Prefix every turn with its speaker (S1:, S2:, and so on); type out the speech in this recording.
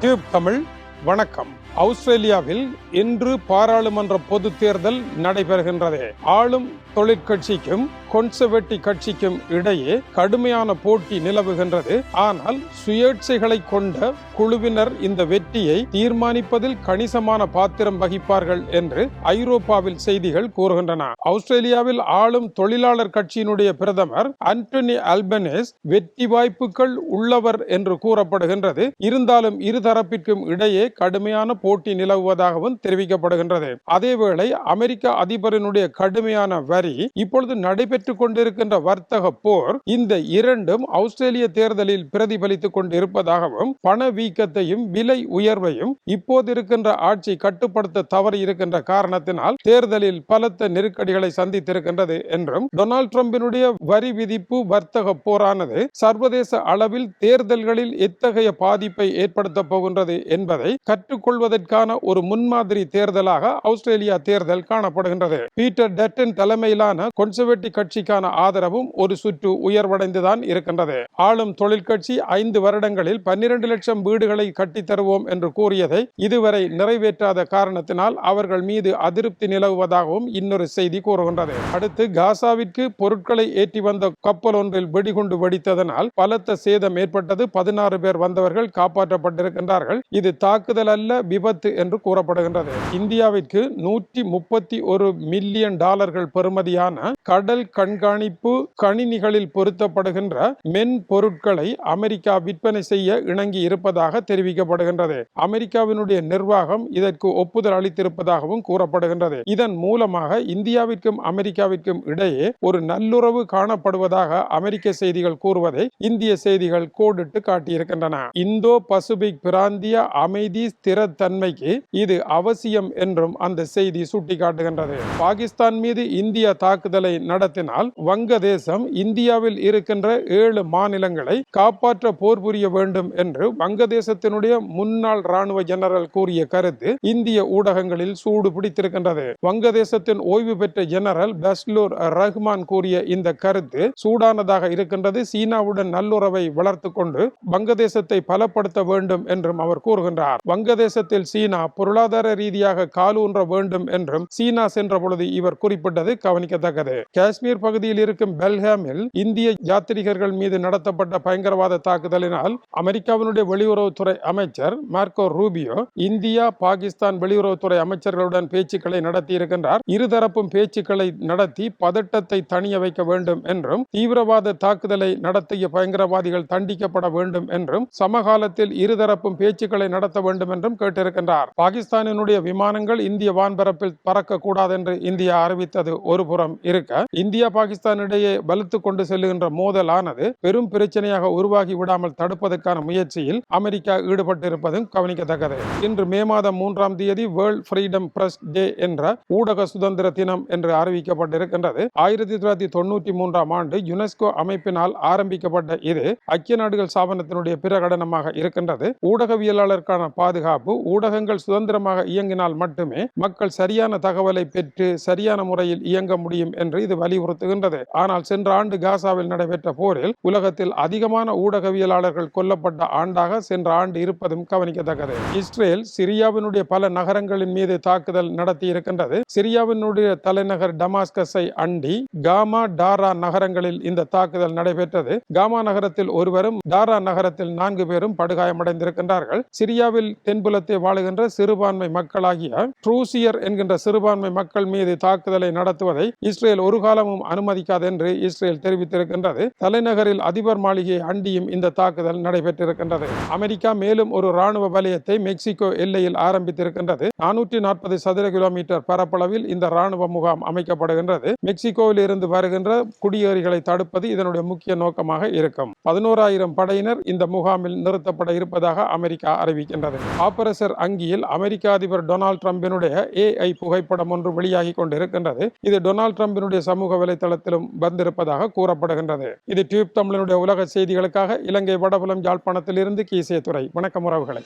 S1: Tube Tamil வணக்கம். ஆஸ்திரேலியாவில் இன்று பாராளுமன்ற பொது தேர்தல் நடைபெறுகின்றது. ஆளும் தொழிற்கட்சிக்கும் கொன்சர்வேட்டிவ் கட்சிக்கும் இடையே கடுமையான போட்டி நிலவுகின்றது. ஆனால் சுயேட்சைகளை கொண்ட குழுவினர் இந்த வெற்றியை தீர்மானிப்பதில் கணிசமான பாத்திரம் வகிப்பார்கள் என்று ஐரோப்பாவில் செய்திகள் கூறுகின்றன. ஆஸ்திரேலியாவில் ஆளும் தொழிலாளர் கட்சியினுடைய பிரதமர் அன்டோனி அல்பனேஸ் வெற்றி வாய்ப்புகள் உள்ளவர் என்று கூறப்படுகின்றது. இருந்தாலும் இருதரப்பிற்கும் இடையே கடுமையான போட்டி நிலவுவதாகவும் தெரிவிக்கப்படுகின்றது. அதேவேளை அமெரிக்க அதிபரினுடைய கடுமையான வரி இப்பொழுது நடைபெற்றுக் கொண்டிருக்கின்ற வர்த்தக போர் இந்த இரண்டும் ஆஸ்திரேலிய தேர்தலில் பிரதிபலித்துக் கொண்டிருப்பதாகவும் பணவீக்கத்தையும் விலை உயர்வையும் இப்போது இருக்கின்ற ஆட்சி கட்டுப்படுத்த தவறி இருக்கின்ற காரணத்தினால் தேர்தலில் பலத்த நெருக்கடிகளை சந்தித்திருக்கின்றது என்றும் டொனால்டு டிரம்பினுடைய வரி விதிப்பு வர்த்தக போரானது சர்வதேச அளவில் தேர்தல்களில் எத்தகைய பாதிப்பை ஏற்படுத்த போகின்றது என்பதை கற்றுக்கொள்வதற்கான ஒரு முன்மாதிரி தேர்தலாக ஆஸ்திரேலியா தேர்தல் காணப்படுகின்றது. பீட்டர் டெட்டன் தலைமையிலான கொன்சர்வேட்டிவ் கட்சிக்கான ஆதரவும் ஒரு சுற்று உயர்வடைந்துதான் இருக்கின்றது. ஆளும் தொழிற்கட்சி ஐந்து வருடங்களில் பன்னிரண்டு லட்சம் வீடுகளை கட்டித் தருவோம் என்று கூறியதை இதுவரை நிறைவேற்றாத காரணத்தினால் அவர்கள் மீது அதிருப்தி நிலவுவதாகவும் இன்னொரு செய்தி கூறுகின்றது. அடுத்து காசாவிற்கு பொருட்களை ஏற்றி வந்த கப்பல் ஒன்றில் வெடிகுண்டு வெடித்ததனால் பலத்த சேதம் ஏற்பட்டது. பதினாறு பேர் வந்தவர்கள் காப்பாற்றப்பட்டிருக்கின்றார்கள். இது தாக்குதல் அல்ல விபத்து என்று கூறப்படுகின்றது. இந்தியாவிற்கு நூற்றி முப்பத்தி ஒரு மில்லியன் டாலர்கள் பெறுமதியான கடல் கண்காணிப்பு கணினிகளில் பொருத்தப்படுகின்ற மென் பொருட்களை அமெரிக்கா விற்பனை செய்ய இணங்கி இருப்பதாக தெரிவிக்கப்படுகின்றது. அமெரிக்காவினுடைய நிர்வாகம் இதற்கு ஒப்புதல் அளித்திருப்பதாகவும் கூறப்படுகின்றது. இதன் மூலமாக இந்தியாவிற்கும் அமெரிக்காவிற்கும் இடையே ஒரு நல்லுறவு காணப்படுவதாக அமெரிக்க செய்திகள் கூறுவதை இந்திய செய்திகள் கோடிட்டு காட்டியிருக்கின்றன. இந்தோ பசிபிக் பிராந்திய அமைதி ஸ்திரத்தன்மைக்கு இது அவசியம் என்றும் அந்த செய்தி சுட்டிக்காட்டுகின்றது. பாகிஸ்தான் மீது இந்தியா தாக்குதலை நடத்தினால் வங்கதேசம் இந்தியாவில் இருக்கின்ற ஏழு மாநிலங்களை காப்பாற்ற போர் புரிய வேண்டும் என்று வங்கதேசத்தினுடைய முன்னாள் ராணுவ ஜெனரல் கூறிய கருத்து இந்திய ஊடகங்களில் சூடு பிடித்திருக்கின்றது. வங்கதேசத்தின் ஓய்வு பெற்ற ஜெனரல் பஸ்லூர் ரஹ்மான் கூறிய இந்த கருத்து சூடானதாக இருக்கின்றது. சீனாவுடன் நல்லுறவை வளர்த்து கொண்டு வங்கதேசத்தை பலப்படுத்த வேண்டும் என்றும் அவர் கூறுகின்றார். வங்கதேசத்தில் சீனா பொருளாதார ரீதியாக காலூன்ற வேண்டும் என்றும் சீனா சென்ற பொழுது இவர் குறிப்பிட்டது கவனிக்கத்தக்கது. காஷ்மீர் பகுதியில் இருக்கும் பெல்ஹாமில் இந்திய யாத்திரிகர்கள் மீது நடத்தப்பட்ட பயங்கரவாத தாக்குதலினால் அமெரிக்காவினுடைய வெளியுறவுத்துறை அமைச்சர் மார்க்கோ ரூபியோ இந்தியா பாகிஸ்தான் வெளியுறவுத்துறை அமைச்சர்களுடன் பேச்சுக்களை நடத்தி இருக்கின்றார் இருதரப்பும் பேச்சுக்களை நடத்தி பதட்டத்தை தணிய வைக்க வேண்டும் என்றும் தீவிரவாத தாக்குதலை நடத்திய பயங்கரவாதிகள் தண்டிக்கப்பட வேண்டும் என்றும் சமகாலத்தில் இருதரப்பும் பேச்சுக்களை நடத்த வேண்டும் என்றும் கேட்டிருக்கின்றார். பாகிஸ்தானினுடைய விமானங்கள் இந்திய வான்பரப்பில் பறக்க கூடாது என்று இந்தியா அறிவித்தது ஒரு புறம் இருக்க இந்தியா பாகிஸ்தான் இடையே வலுத்து கொண்டு செல்லுகின்ற மோதலானது பெரும் பிரச்சனையாக உருவாகி விடாமல் தடுப்பதற்கான முயற்சியில் அமெரிக்கா ஈடுபட்டிருப்பதும் கவனிக்கத்தக்கது. இன்று மே மாதம் மூன்றாம் தேதி வேர்ல்ட் ஃப்ரீடம் பிரஸ் டே என்ற ஊடக சுதந்திர தினம் என்று அறிவிக்கப்பட்டிருக்கின்றது. ஆயிரத்தி தொள்ளாயிரத்தி தொண்ணூற்றி மூன்றாம் ஆண்டு யுனெஸ்கோ அமைப்பினால் ஆரம்பிக்கப்பட்ட இது ஐக்கிய நாடுகள் ஸ்தாபனத்தினுடைய பிரகடனமாக இருக்கின்றது. ஊடகவியலாளருக்கான பாதுகாப்பு ஊடகங்கள் சுதந்திரமாக இயங்கினால் மட்டுமே மக்கள் சரியான தகவலை பெற்று சரியான முறையில் இயங்க முடியும் என்று இது வலியுறுத்துகின்றது. ஆனால் சென்ற ஆண்டு காசாவில் நடைபெற்ற போரில் உலகத்தில் அதிகமான ஊடகவியலாளர்கள் கொல்லப்பட்ட ஆண்டாக சென்ற ஆண்டு இருப்பதும் கவனிக்கத்தக்கது. இஸ்ரேல் சிரியாவினுடைய பல நகரங்களின் மீது தாக்குதல் நடத்தி இருக்கின்றது. சிரியாவினுடைய தலைநகர் டமாஸ்கஸை அண்டி காமா டாரா நகரங்களில் இந்த தாக்குதல் நடைபெற்றது. காமா நகரத்தில் ஒருவரும் டாரா நகரத்தில் நான்கு பேரும் படுகாயமடைந்திருக்கின்றார்கள். சிரியாவில் தென்புலத்தை வாழுகின்ற சிறுபான்மை மக்களாகிய ட்ரூசியர் என்கின்ற சிறுபான்மை மக்கள் மீது தாக்குதலை நடத்துவதை இஸ்ரேல் ஒரு காலமும் அனுமதிக்காது என்று இஸ்ரேல் தெரிவித்திருக்கின்றது. தலைநகரில் அதிபர் மாளிகையை அண்டியும் இந்த தாக்குதல் நடைபெற்றிருக்கின்றது. அமெரிக்கா மேலும் ஒரு ராணுவ வலயத்தை மெக்சிகோ எல்லையில் ஆரம்பித்திருக்கின்றது. நானூற்றி நாற்பது சதுர கிலோமீட்டர் பரப்பளவில் இந்த ராணுவ முகாம் அமைக்கப்படுகின்றது. மெக்சிகோவில் இருந்து வருகின்ற குடியேறிகளை தடுப்பது இதனுடைய முக்கிய நோக்கமாக இருக்கும். பதினோராயிரம் படையினர் இந்த முகாமில் நிறுத்தப்பட இருப்பதாக அமெரிக்கா அறிவிக்கின்றது. ஆபரசர் அங்கியில் அமெரிக்க அதிபர் டொனால்ட் ட்ரம்பினுடைய ஏஐ புகைப்படம் ஒன்று வெளியாகி கொண்டிருக்கின்றது. இது டொனால்ட் ட்ரம்பினுடைய சமூக வலைதளத்திலும் வந்திருப்பதாக கூறப்படுகின்றது. இது டியூப் தமிழனுடைய உலக செய்திகளுக்காக இலங்கை வடபுலம் யாழ்ப்பாணத்தில் இருந்து துறை. வணக்கம் உறவுகளை.